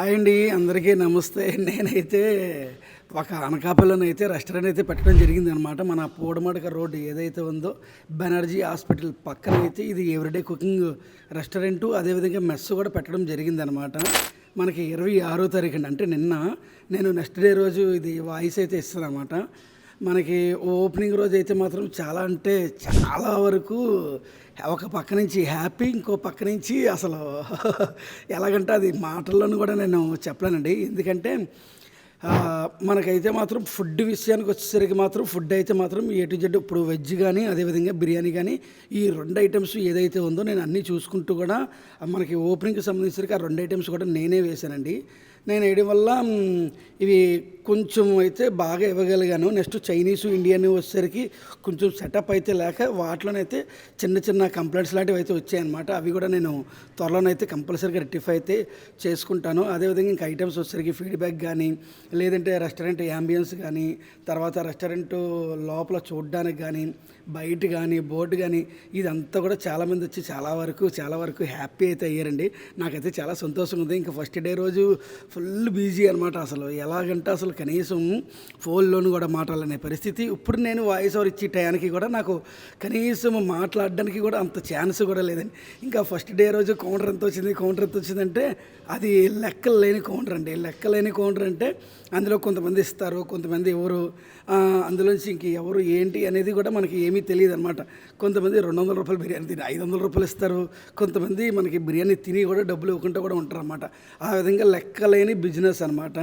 Hi అండి అందరికీ నమస్తే. నేనైతే ఒక అనకాపల్లిలోనైతే రెస్టారెంట్ అయితే పెట్టడం జరిగింది అనమాట మన పూడమడక రోడ్డు ఏదైతే ఉందో బెనర్జీ హాస్పిటల్ పక్కన అయితే ఇది ఎవ్రీడే కుకింగ్ రెస్టారెంటు అదేవిధంగా మెస్ కూడా పెట్టడం జరిగింది అనమాట మనకి ఇరవై ఆరో తారీఖు అంటే నిన్న నేను నెక్స్ట్ డే రోజు ఇది వాయిస్ అయితే ఇస్తాను అనమాట మనకి ఓపెనింగ్ రోజు అయితే మాత్రం చాలా అంటే చాలా వరకు ఒక పక్క నుంచి హ్యాపీ ఇంకో పక్క నుంచి అసలు ఎలాగంటే అది మాటల్లోనూ కూడా నేను చెప్పలేనండి. ఎందుకంటే మనకైతే మాత్రం ఫుడ్ విషయానికి వచ్చేసరికి మాత్రం ఫుడ్ అయితే మాత్రం ఏ టు జెడ్ ఇప్పుడు వెజ్ కానీ అదేవిధంగా బిర్యానీ కానీ ఈ రెండు ఐటమ్స్ ఏదైతే ఉందో నేను అన్నీ చూసుకుంటూ కూడా మనకి ఓపెనింగ్కి సంబంధించి ఆ రెండు ఐటమ్స్ కూడా నేనే వేశానండి. నేను వేయడం వల్ల ఇవి కొంచెం అయితే బాగా ఇవ్వగలిగాను. నెక్స్ట్ చైనీసు ఇండియన్ వచ్చేసరికి కొంచెం సెటప్ అయితే లేక వాటిలోనైతే చిన్న చిన్న కంప్లైంట్స్ లాంటివి అయితే వచ్చాయన్నమాట. అవి కూడా నేను త్వరలోనైతే కంపల్సరీగా రెక్టిఫై అయితే చేసుకుంటాను. అదేవిధంగా ఇంకా ఐటమ్స్ వచ్చేసరికి ఫీడ్బ్యాక్ కానీ లేదంటే రెస్టారెంట్ యాంబియన్స్ కానీ తర్వాత రెస్టారెంట్ లోపల చూడడానికి కానీ బయట కానీ బోర్డు కానీ ఇదంతా కూడా చాలామంది వచ్చి చాలా వరకు చాలా వరకు హ్యాపీ అయితే అయ్యారండి. నాకైతే చాలా సంతోషంగా ఉంది. ఇంకా ఫస్ట్ డే రోజు ఫుల్ బిజీ అనమాట అసలు. ఎలాగంటే అసలు కనీసం ఫోన్లోను కూడా మాట్లాడలేని పరిస్థితి. ఇప్పుడు నేను వాయిస్ ఓవర్ ఇచ్చే టయానికి కూడా నాకు కనీసం మాట్లాడడానికి కూడా అంత ఛాన్స్ కూడా లేదండి. ఇంకా ఫస్ట్ డే రోజు కౌంటర్ ఎంత వచ్చింది కౌంటర్ ఎంత వచ్చిందంటే అది లెక్కలు లేని కౌంటర్ అండి. లెక్కలేని కౌంటర్ అంటే అందులో కొంతమంది ఇస్తారు కొంతమంది ఎవరు అందులోంచి ఇంక ఎవరు ఏంటి అనేది కూడా మనకి ఏమీ తెలియదు అనమాట కొంతమంది రెండు వందల రూపాయలు బిర్యానీ తిని ఐదు వందల రూపాయలు ఇస్తారు. కొంతమంది మనకి బిర్యానీ తిని కూడా డబ్బులు ఇవ్వకుండా కూడా ఉంటారు అనమాట ఆ విధంగా లెక్కలేని బిజినెస్ అనమాట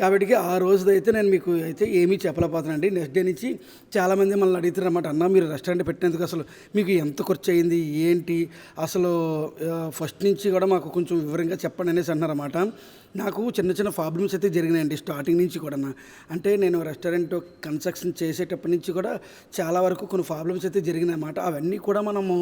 కాబట్టి ఆ రోజుదైతే నేను మీకు అయితే ఏమీ చెప్పలేకపోతున్నానండి. నెక్స్ట్ డే నుంచి చాలామంది మనల్ని అడుగుతారు అనమాట అన్న మీరు రెస్టారెంట్ పెట్టినందుకు అసలు మీకు ఎంత ఖర్చు అయింది? ఏంటి? అసలు ఫస్ట్ నుంచి కూడా మాకు కొంచెం వివరంగా చెప్పండి అనేసి అన్నారన్నమాట. నాకు చిన్న చిన్న ప్రాబ్లమ్స్ అయితే జరిగినాయండి స్టార్టింగ్ నుంచి కూడా అంటే నేను రెస్టారెంట్ కన్స్ట్రక్షన్ చేసేటప్పటి నుంచి కూడా చాలా వరకు కొన్ని ప్రాబ్లమ్స్ అయితే జరిగినాయి అన్నమాట అవన్నీ కూడా మనము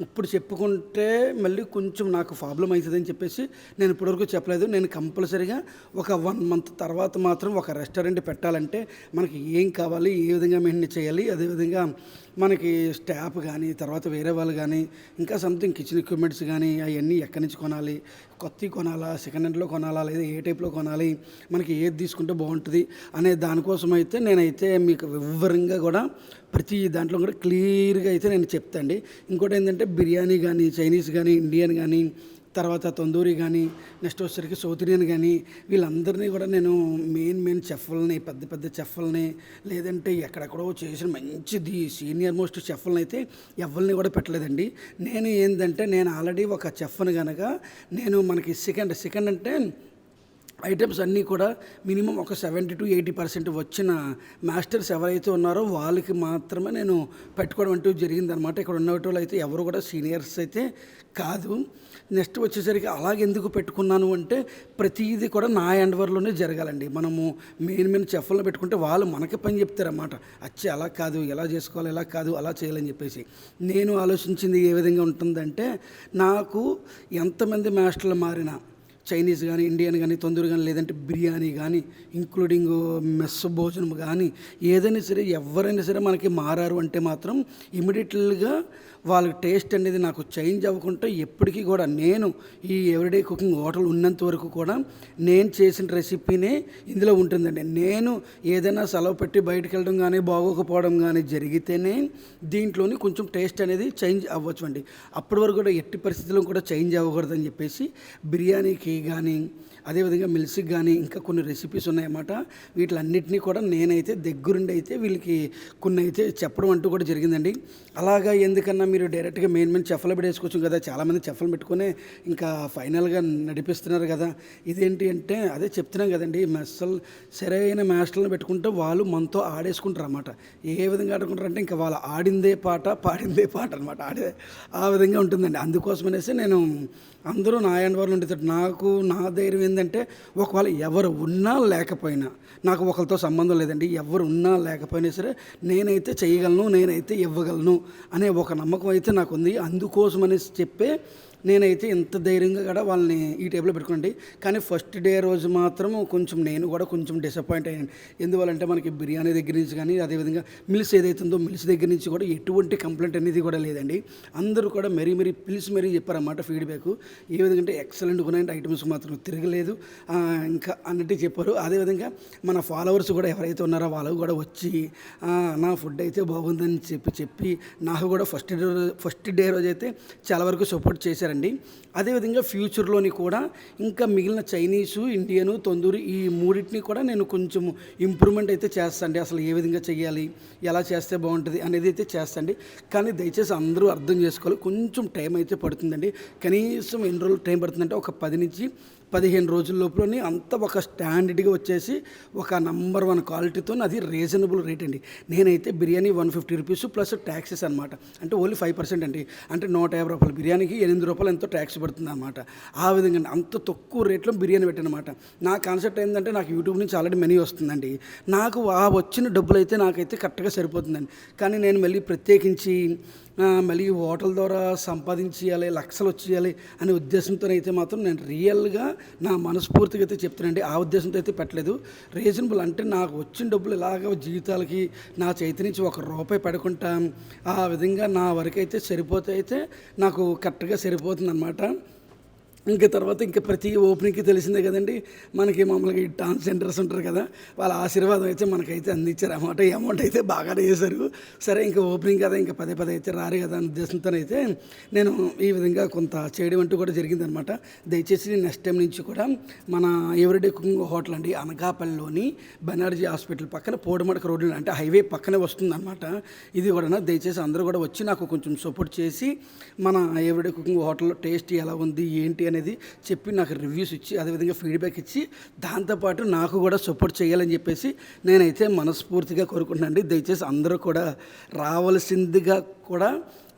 ఇప్పుడు చెప్పుకుంటే మళ్ళీ కొంచెం నాకు ప్రాబ్లం అని చెప్పేసి నేను ఇప్పటివరకు చెప్పలేదు. నేను కంపల్సరీగా ఒక వన్ మంత్ తర్వాత మాత్రం ఒక రెస్టారెంట్ పెట్టాలంటే మనకి ఏం కావాలి ఏ విధంగా మెయింటైన్ చేయాలి అదేవిధంగా మనకి స్టాఫ్ కానీ తర్వాత వేరే వాళ్ళు కానీ ఇంకా సంథింగ్ కిచెన్ ఎక్విప్మెంట్స్ కానీ అవన్నీ ఎక్కడి నుంచి కొనాలి కొత్తవి కొనాలా సెకండ్ హ్యాండ్లో కొనాలా లేదా ఏ టైప్లో కొనాలి మనకి ఏది తీసుకుంటే బాగుంటుంది అనే దానికోసం అయితే నేనైతే మీకు వివరంగా కూడా ప్రతి దాంట్లో కూడా క్లియర్గా అయితే నేను చెప్తాండి. ఇంకోటి ఏంటంటే బిర్యానీ కానీ చైనీస్ కానీ ఇండియన్ కానీ తర్వాత తందూరి కానీ నెక్స్ట్ వచ్చేసరికి సౌత్ ఇండియన్ కానీ వీళ్ళందరినీ కూడా నేను మెయిన్ మెయిన్ చెఫ్లని పెద్ద పెద్ద చెఫ్లని లేదంటే ఎక్కడెక్కడో చేసిన మంచిది సీనియర్ మోస్ట్ చెఫ్లని అయితే ఎవరిని కూడా పెట్టలేదండి. నేను ఏంటంటే నేను ఆల్రెడీ ఒక చెఫ్ని కనుక నేను మనకి సెకండ్ సెకండ్ అంటే ఐటమ్స్ అన్నీ కూడా మినిమం ఒక సెవెంటీ టు ఎయిటీ పర్సెంట్ వచ్చిన మాస్టర్స్ ఎవరైతే ఉన్నారో వాళ్ళకి మాత్రమే నేను పెట్టుకోవడం అంటూ జరిగిందనమాట ఇక్కడ ఉన్న అయితే ఎవరు కూడా సీనియర్స్ అయితే కాదు. నెక్స్ట్ వచ్చేసరికి అలాగే ఎందుకు పెట్టుకున్నాను అంటే ప్రతిదీ కూడా నా ఎండవర్లోనే జరగాలండి. మనము మెయిన్ మెయిన్ చెఫ్లను పెట్టుకుంటే వాళ్ళు మనకి పని చెప్తారన్నమాట. అచ్చి అలా కాదు ఎలా చేసుకోవాలి ఎలా కాదు అలా చేయాలని చెప్పేసి. నేను ఆలోచించింది ఏ విధంగా ఉంటుందంటే నాకు ఎంతమంది మాస్టర్లు మారినా చైనీస్ కానీ ఇండియన్ కానీ తొందర కానీ లేదంటే బిర్యానీ కానీ ఇంక్లూడింగ్ మెస్ భోజనం కానీ ఏదైనా సరే ఎవరైనా సరే మనకి మారారు అంటే మాత్రం ఇమీడియట్గా వాళ్ళ టేస్ట్ అనేది నాకు చేంజ్ అవ్వకుండా ఎప్పటికీ కూడా నేను ఈ ఎవ్రీడే కుకింగ్ హోటల్ ఉన్నంత వరకు కూడా నేను చేసిన రెసిపీనే ఇందులో ఉంటుందండి. నేను ఏదైనా సెలవు పెట్టి బయటకు వెళ్ళడం కానీ బాగోకపోవడం కానీ జరిగితేనే దీంట్లోని కొంచెం టేస్ట్ అనేది చేంజ్ అవ్వచ్చు అండి. అప్పటి వరకు కూడా ఎట్టి పరిస్థితుల్లో కూడా చేంజ్ అవ్వకూడదని చెప్పేసి బిర్యానీకి కానీ అదేవిధంగా మిల్స్కి కానీ ఇంకా కొన్ని రెసిపీస్ ఉన్నాయన్నమాట. వీటిలన్నింటినీ కూడా నేనైతే దగ్గరుండి అయితే వీళ్ళకి కొన్ని అయితే చెప్పడం అంటూ కూడా జరిగిందండి. అలాగా ఎందుకన్నా మీరు డైరెక్ట్గా మెయిన్ మెయిన్ చెఫలు పెట్టేసుకోవచ్చు కదా చాలామంది చెఫలు పెట్టుకునే ఇంకా ఫైనల్గా నడిపిస్తున్నారు కదా. ఇదేంటి అంటే అదే చెప్తున్నాం కదండి మెస్సల్ సరైన మాస్టర్లను పెట్టుకుంటే వాళ్ళు మనతో ఆడేసుకుంటారు అన్నమాట ఏ విధంగా ఆడుకుంటారు అంటే ఇంకా వాళ్ళు ఆడిందే పాట పాడిందే పాట అనమాట ఆడే ఆ విధంగా ఉంటుందండి. అందుకోసమనేసి నేను అందరూ నా ఎండ్ వాళ్ళు ఉండేటట్టు నాకు నా ధైర్యం ఏంటంటే ఒకవేళ ఎవరు ఉన్నా లేకపోయినా నాకు ఒకరితో సంబంధం లేదండి ఎవరు ఉన్నా లేకపోయినా సరే నేనైతే చేయగలను నేనైతే ఇవ్వగలను అనే ఒక నమ్మకం అయితే నాకు ఉంది అందుకోసం అనేసి చెప్పే నేనైతే ఇంత ధైర్యంగా కూడా వాళ్ళని ఈ టేబుల్లో పెట్టుకోండి కానీ ఫస్ట్ డే రోజు మాత్రం కొంచెం నేను కూడా కొంచెం డిసప్పాయింట్ అయ్యాను. ఎందువల్లంటే మనకి బిర్యానీ దగ్గర నుంచి కానీ అదేవిధంగా మిల్స్ ఏదైతుందో మిల్స్ దగ్గర నుంచి కూడా ఎటువంటి కంప్లైంట్ అనేది కూడా లేదండి. అందరూ కూడా మరీ మరీ పిలిచి మరీ చెప్పారన్నమాట ఫీడ్బ్యాక్ ఏ విధంగా అంటే ఎక్సలెంట్గా ఉన్నాయంటే ఐటమ్స్ మాత్రం తిరగలేదు. ఇంకా అన్నట్టు చెప్పారు. అదేవిధంగా మన ఫాలోవర్స్ కూడా ఎవరైతే ఉన్నారో వాళ్ళు కూడా వచ్చి నా ఫుడ్ అయితే బాగుందని చెప్పి చెప్పి నాకు కూడా ఫస్ట్ డే ఫస్ట్ డే రోజు అయితే చాలా వరకు సపోర్ట్ చేశారు చేశారండి అదేవిధంగా ఫ్యూచర్లోని కూడా ఇంకా మిగిలిన చైనీసు ఇండియను తొందూరి ఈ మూడింటిని కూడా నేను కొంచెం ఇంప్రూవ్మెంట్ అయితే చేస్తాండి అసలు ఏ విధంగా చేయాలి ఎలా చేస్తే బాగుంటుంది అనేది అయితే చేస్తాండి కానీ దయచేసి అందరూ అర్థం చేసుకోవాలి. కొంచెం టైం అయితే పడుతుందండి. కనీసం ఎన్ని రోజులు టైం పడుతుందంటే ఒక పది నుంచి పదిహేను రోజుల లోపలనే అంత ఒక స్టాండర్డ్గా వచ్చేసి ఒక నంబర్ వన్ క్వాలిటీతో అది రీజనబుల్ రేట్ అండి. నేనైతే biryani one fifty rupees plus taxes అనమాట అంటే ఓన్లీ ఫైవ్ పర్సెంట్ అండి. అంటే నూట యాభై రూపాయలు బిర్యానీకి ఎనిమిది రూపాయలు ఎంతో ట్యాక్స్ పడుతుంది అనమాట ఆ విధంగా అండి. అంత తక్కువ రేట్లో బిర్యానీ పెట్టనమాట నా కాన్సెప్ట్ ఏంటంటే నాకు యూట్యూబ్ నుంచి ఆల్రెడీ మనీ వస్తుందండి. నాకు ఆ వచ్చిన డబ్బులు అయితే నాకైతే కరెక్ట్గా సరిపోతుందండి. కానీ నేను మళ్ళీ ప్రత్యేకించి మళ్ళీ హోటల్ ద్వారా సంపాదించేయాలి లక్షలు వచ్చేయాలి అనే ఉద్దేశంతో అయితే మాత్రం నేను రియల్గా నా మనస్ఫూర్తిగా అయితే చెప్తానండి ఆ ఉద్దేశంతో అయితే పెట్టలేదు. రీజనబుల్ అంటే నాకు వచ్చిన డబ్బులు ఇలాగ జీవితాలకి నా చేతి నుంచి ఒక రూపాయి పడకుండా ఆ విధంగా నా వరకు అయితే సరిపోతే అయితే నాకు కరెక్ట్గా సరిపోతుంది ఇంకా తర్వాత ఇంకా ప్రతి ఓపెనింగ్కి తెలిసిందే కదండి మనకి మామూలుగా ఈ డాన్స్ సెంటర్స్ ఉంటారు కదా వాళ్ళ ఆశీర్వాదం అయితే మనకైతే అందించారు. అమౌంట్ ఈ అమౌంట్ అయితే బాగానే చేశారు. సరే ఇంకా ఓపెనింగ్ కదా ఇంకా పదే పదే అయితే రారు కదా అనే ఉద్దేశంతో అయితే నేను ఈ విధంగా కొంత చేయడం అంటూ కూడా జరిగిందనమాట దయచేసి నెక్స్ట్ టైం నుంచి కూడా మన ఎవరిడే కుకింగ్ హోటల్ అండి అనకాపల్లిలోని బెనర్జీ హాస్పిటల్ పక్కన పోడమడక రోడ్డు అంటే హైవే పక్కనే వస్తుందన్నమాట. ఇది కూడా దయచేసి అందరూ కూడా వచ్చి నాకు కొంచెం సపోర్ట్ చేసి మన ఎవరిడే కుకింగ్ హోటల్లో టేస్ట్ ఎలా ఉంది ఏంటి అని అనేది చెప్పి నాకు రివ్యూస్ ఇచ్చి అదేవిధంగా ఫీడ్బ్యాక్ ఇచ్చి దాంతోపాటు నాకు కూడా సపోర్ట్ చేయాలని చెప్పేసి నేనైతే మనస్ఫూర్తిగా కోరుకుంటున్నాను దయచేసి అందరూ కూడా రావాల్సిందిగా కూడా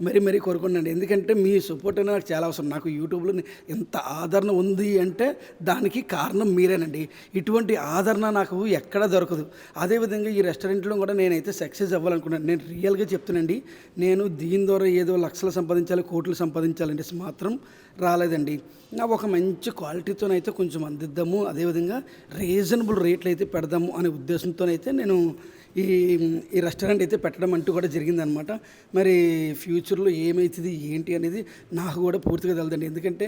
మరీ మరీ కోరుకున్నాను ఎందుకంటే మీ సపోర్ట్ అనేది నాకు చాలా అవసరం. నాకు యూట్యూబ్లో ఎంత ఆదరణ ఉంది అంటే దానికి కారణం మీరేనండి. ఇటువంటి ఆదరణ నాకు ఎక్కడ దొరకదు. అదేవిధంగా ఈ రెస్టారెంట్లో కూడా నేనైతే సక్సెస్ అవ్వాలనుకున్నాను. నేను రియల్గా చెప్తున్నానండి. నేను దీని ద్వారా ఏదో లక్షలు సంపాదించాలి కోట్లు సంపాదించాలంటే మాత్రం రాలేదండి. నా ఒక మంచి క్వాలిటీతోనైతే కొంచెం అందిద్దాము. అదేవిధంగా రీజనబుల్ రేట్లు అయితే పెడదాము అనే ఉద్దేశంతోనైతే నేను ఈ ఈ రెస్టారెంట్ అయితే పెట్టడం అంటూ కూడా జరిగిందనమాట. మరి ఫ్యూచర్లో ఏమవుతుంది ఏంటి అనేది నాకు కూడా పూర్తిగా తెలదండి ఎందుకంటే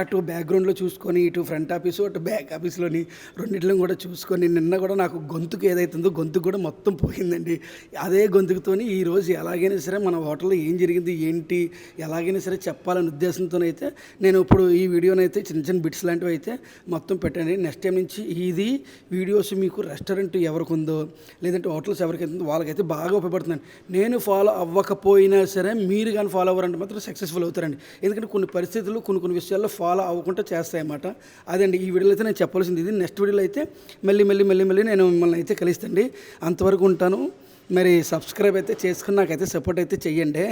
అటు బ్యాక్గ్రౌండ్లో చూసుకొని ఇటు ఫ్రంట్ ఆఫీసు అటు బ్యాక్ ఆఫీస్లోని రెండింటిలో కూడా చూసుకొని నిన్న కూడా నాకు గొంతుకు ఏదైతుందో గొంతుకు కూడా మొత్తం పోయిందండి. అదే గొంతుకుతోని ఈ రోజు ఎలాగైనా సరే మన హోటల్లో ఏం జరిగింది ఏంటి ఎలాగైనా సరే చెప్పాలనే ఉద్దేశంతోనైతే నేను ఇప్పుడు ఈ వీడియోనైతే చిన్న చిన్న బిట్స్ లాంటివి అయితే మొత్తం పెట్టండి నెక్స్ట్ టైం నుంచి ఇది వీడియోస్ మీకు రెస్టారెంట్ ఎవరికి ఉందో లేదంటే హోటల్స్ ఎవరికైతే వాళ్ళకైతే బాగా ఉపయోగపడుతుందండి నేను ఫాలో అవ్వకపోయినా సరే మీరు కానీ ఫాలో అవ్వరంటే మాత్రం సక్సెస్ఫుల్ అవుతారండి. ఎందుకంటే కొన్ని పరిస్థితులు కొన్ని కొన్ని విషయాల్లో ఫాలో అవ్వకుండా చేస్తాయన్నమాట. అదండి ఈ వీడియోలో అయితే నేను చెప్పాల్సింది ఇది. నెక్స్ట్ వీడియోలో అయితే మళ్ళీ మళ్ళీ మళ్ళీ మళ్ళీ నేను మిమ్మల్ని అయితే కలుస్తండి అంతవరకు ఉంటాను. మరి సబ్స్క్రైబ్ అయితే చేసుకుని నాకైతే సపోర్ట్ అయితే చెయ్యండి.